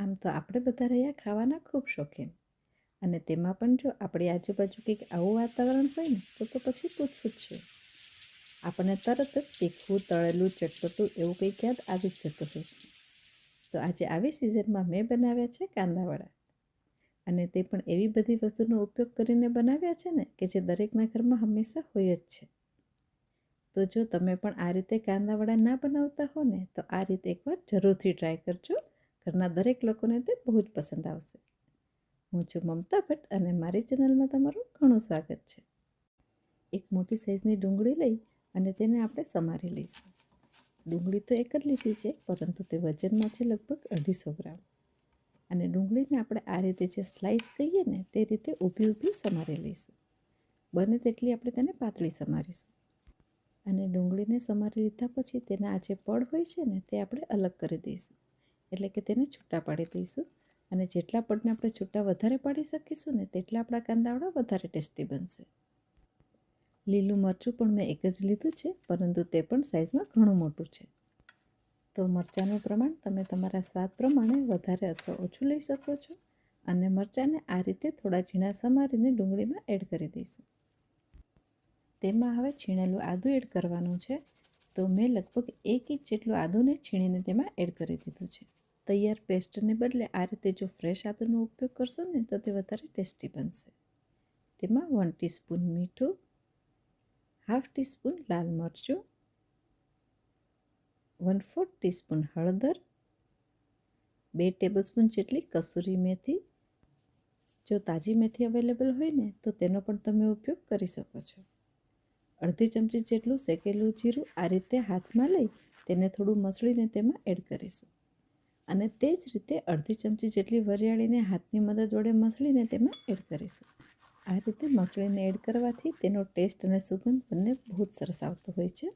આમ તો આપણે બધા રહ્યા ખાવાના ખૂબ શોખીન. અને તેમાં પણ જો આપણી આજુબાજુ કંઈક આવું વાતાવરણ હોય ને, તો તો પછી પૂછવું જ છે. આપણને તરત જ તીખું, તળેલું, ચટપટું એવું કંઈક યાદ આવી જ જતું હોય. તો આજે આવી સિઝનમાં મેં બનાવ્યા છે કાંદાવાળા. અને તે પણ એવી બધી વસ્તુનો ઉપયોગ કરીને બનાવ્યા છે ને, કે જે દરેકના ઘરમાં હંમેશા હોય જ છે. તો જો તમે પણ આ રીતે કાંદાવડા ના બનાવતા હો ને, તો આ રીતે એકવાર જરૂરથી ટ્રાય કરજો. ઘરના દરેક લોકોને તે બહુ જ પસંદ આવશે. હું છું મમતા ભટ્ટ અને મારી ચેનલમાં તમારું ઘણું સ્વાગત છે. એક મોટી સાઇઝની ડુંગળી લઈ અને તેને આપણે સમારી લઈશું. ડુંગળી તો એક જ લીધી છે, પરંતુ તે વજનમાં છે લગભગ અઢીસો ગ્રામ. અને ડુંગળીને આપણે આ રીતે જે સ્લાઇસ કહીએ ને, તે રીતે ઊભી ઊભી સમારી લઈશું. બને તેટલી આપણે તેને પાતળી સમારીશું. અને ડુંગળીને સમારી લીધા પછી તેના આ જે પડ હોય છે ને, તે આપણે અલગ કરી દઈશું. એટલે કે તેને છૂટા પાડી દઈશું. અને જેટલા પડને આપણે છૂટા વધારે પાડી શકીશું ને તેટલા આપણા કાંદાવડા વધારે ટેસ્ટી બનશે. લીલું મરચું પણ મેં એક જ લીધું છે, પરંતુ તે પણ સાઇઝમાં ઘણું મોટું છે. તો મરચાંનું પ્રમાણ તમે તમારા સ્વાદ પ્રમાણે વધારે અથવા ઓછું લઈ શકો છો. અને મરચાંને આ રીતે થોડા ઝીણા સમારીને ડુંગળીમાં એડ કરી દઈશું. તેમાં હવે છીણેલું આદું એડ કરવાનું છે. તો મેં લગભગ એક ઇંચ જેટલું આદુને છીણીને તેમાં એડ કરી દીધું છે. તૈયાર પેસ્ટને બદલે આ રીતે જો ફ્રેશ આદુનો ઉપયોગ કરશો ને, તો તે વધારે ટેસ્ટી બનશે. તેમાં વન ટીસ્પૂન મીઠું હાફ ટીસ્પૂન લાલ મરચું વન ફોર્થ ટીસ્પૂન હળદર, બે ટેબલસ્પૂન જેટલી કસૂરી મેથી. જો તાજી મેથી અવેલેબલ હોય ને, તો તેનો પણ તમે ઉપયોગ કરી શકો છો. અડધી ચમચી જેટલું શેકેલું જીરું આ રીતે હાથમાં લઈ તેને થોડું મસળીને તેમાં એડ કરીશું. અને તે જ રીતે અડધી ચમચી જેટલી વરિયાળીને હાથની મદદ વડે મસળીને તેમાં એડ કરીશું. આ રીતે મસળીને એડ કરવાથી તેનો ટેસ્ટ અને સુગંધ બંને બહુ જ સરસ આવતો હોય છે.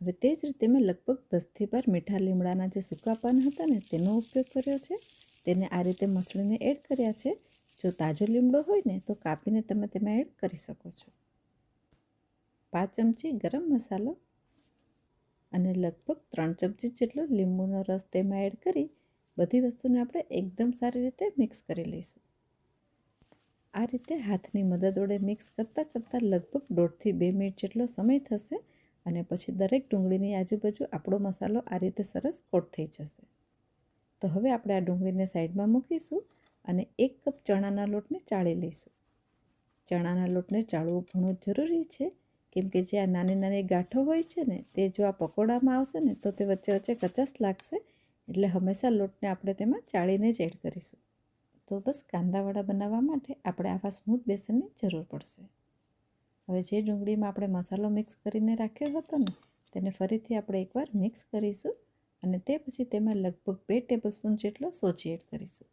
હવે તે જ રીતે મેં લગભગ દસથી બાર મીઠા લીમડાના જે સૂકા પાન હતા ને તેનો ઉપયોગ કર્યો છે. તેને આ રીતે મસળીને એડ કર્યા છે. જો તાજો લીમડો હોય ને તો કાપીને તમે તેમાં એડ કરી શકો છો. પાંચ ચમચી ગરમ મસાલો અને લગભગ ત્રણ ચમચી જેટલો લીંબુનો રસ તેમાં એડ કરી બધી વસ્તુને આપણે એકદમ સારી રીતે મિક્સ કરી લઈશું. આ રીતે હાથની મદદ વડે મિક્સ કરતાં કરતાં લગભગ દોઢથી બે મિનિટ જેટલો સમય થશે અને પછી દરેક ડુંગળીની આજુબાજુ આપણો મસાલો આ રીતે સરસ કોટ થઈ જશે. તો હવે આપણે આ ડુંગળીને સાઈડમાં મૂકીશું અને એક કપ ચણાના લોટને ચાળી લઈશું. ચણાના લોટને ચાળવું ઘણું જરૂરી છે કેમ કે જે આ નાની નાની ગાંઠો હોય છે ને, તે જો આ પકોડામાં આવશે ને, તો તે વચ્ચે વચ્ચે કચાસ લાગશે. એટલે હંમેશા લોટને આપણે તેમાં ચાળીને જ એડ કરીશું. તો બસ કાંદાવાળા બનાવવા માટે આપણે આવા સ્મૂથ બેસનની જરૂર પડશે. હવે જે ડુંગળીમાં આપણે મસાલો મિક્સ કરીને રાખ્યો હતો ને, તેને ફરીથી આપણે એકવાર મિક્સ કરીશું અને તે પછી તેમાં લગભગ બે ટેબલસ્પૂન જેટલો સોજી એડ કરીશું.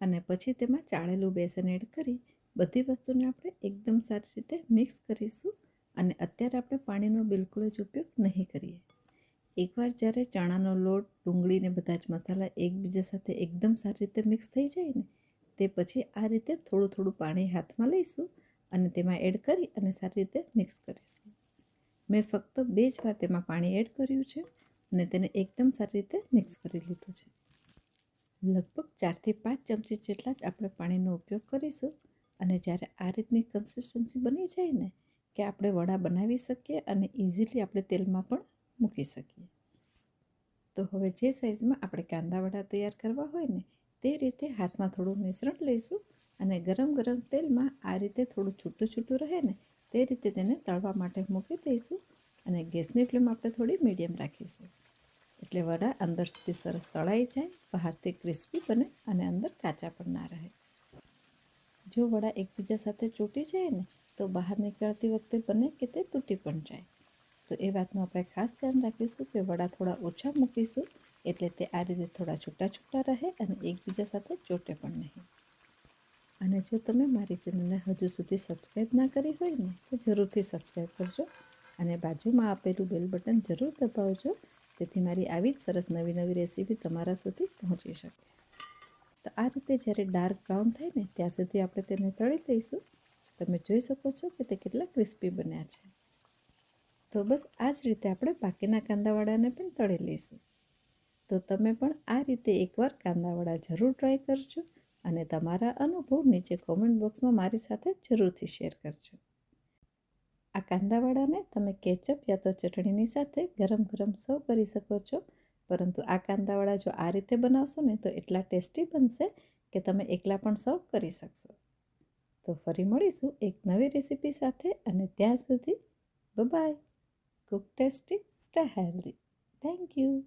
અને પછી તેમાં ચાળેલું બેસન એડ કરી બધી વસ્તુને આપણે એકદમ સારી રીતે મિક્સ કરીશું અને અત્યારે આપણે પાણીનો બિલકુલ જ ઉપયોગ નહીં કરીએ. એકવાર જ્યારે ચણાનો લોટ ડુંગળીને બધા જ મસાલા એકબીજા સાથે એકદમ સારી રીતે મિક્સ થઈ જાય ને, તે પછી આ રીતે થોડું થોડું પાણી હાથમાં લઈશું અને તેમાં એડ કરી અને સારી રીતે મિક્સ કરીશું. મેં ફક્ત બે જ વાર તેમાં પાણી એડ કર્યું છે અને તેને એકદમ સારી રીતે મિક્સ કરી લીધું છે. લગભગ ચારથી પાંચ ચમચી જેટલા જ આપણે પાણીનો ઉપયોગ કરીશું અને જ્યારે આ રીતની કન્સિસ્ટન્સી બની જાય ને, કે આપણે વડા બનાવી શકીએ અને ઇઝીલી આપણે તેલમાં પણ મૂકી શકીએ. તો હવે જે સાઇઝમાં આપણે કાંદા વડા તૈયાર કરવા હોય ને, તે રીતે હાથમાં થોડું મિશ્રણ લઈશું અને ગરમ ગરમ તેલમાં આ રીતે થોડું છૂટું છૂટું રહે ને, તે રીતે તેને તળવા માટે મૂકી દઈશું અને ગેસની ફ્લેમ આપણે થોડી મીડિયમ રાખીશું. એટલે વડા અંદર સુધી સરસ તળાઈ જાય, બહારથી ક્રિસ્પી બને અને અંદર કાચા પણ ના રહે. જો વડા એકબીજા સાથે ચોટી જાય ને, તો બહાર નીકળતી વખતે બને કે તે તૂટી પણ જાય. તો એ વાતનું આપણે ખાસ ધ્યાન રાખીશું કે વડા થોડા ઓછા મૂકીશું, એટલે તે આ રીતે થોડા છૂટા છૂટા રહે અને એકબીજા સાથે ચોટે પણ નહીં. અને જો તમે મારી ચેનલને હજુ સુધી સબસ્ક્રાઈબ ના કરી હોય ને, તો જરૂરથી સબસ્ક્રાઈબ કરજો અને બાજુમાં આપેલું બેલ બટન જરૂર દબાવજો તેથી મારી આવી જ સરસ નવી નવી રેસીપી તમારા સુધી પહોંચી શકે. તો આ રીતે જ્યારે ડાર્ક બ્રાઉન થાય ને, ત્યાં સુધી આપણે તેને તળી લઈશું. તમે જોઈ શકો છો કે તે કેટલા ક્રિસ્પી બન્યા છે. તો બસ આ જ રીતે આપણે બાકીના કાંદાવાળાને પણ તળી લઈશું. તો તમે પણ આ રીતે એકવાર કાંદાવાળા જરૂર ટ્રાય કરજો અને તમારા અનુભવ નીચે કોમેન્ટ બોક્સમાં મારી સાથે જરૂરથી શેર કરજો. આ કાંદાવાળાને તમે કેચઅપ યા તો ચટણીની સાથે ગરમ ગરમ સર્વ કરી શકો છો પરંતુ આ કાંદાવાળા જો આ રીતે બનાવશો ને, તો એટલા ટેસ્ટી બનશે કે તમે એકલા પણ સર્વ કરી શકશો. તો ફરી મળીશું એક નવી રેસીપી સાથે અને ત્યાં સુધી bye cook tasty stay healthy thank you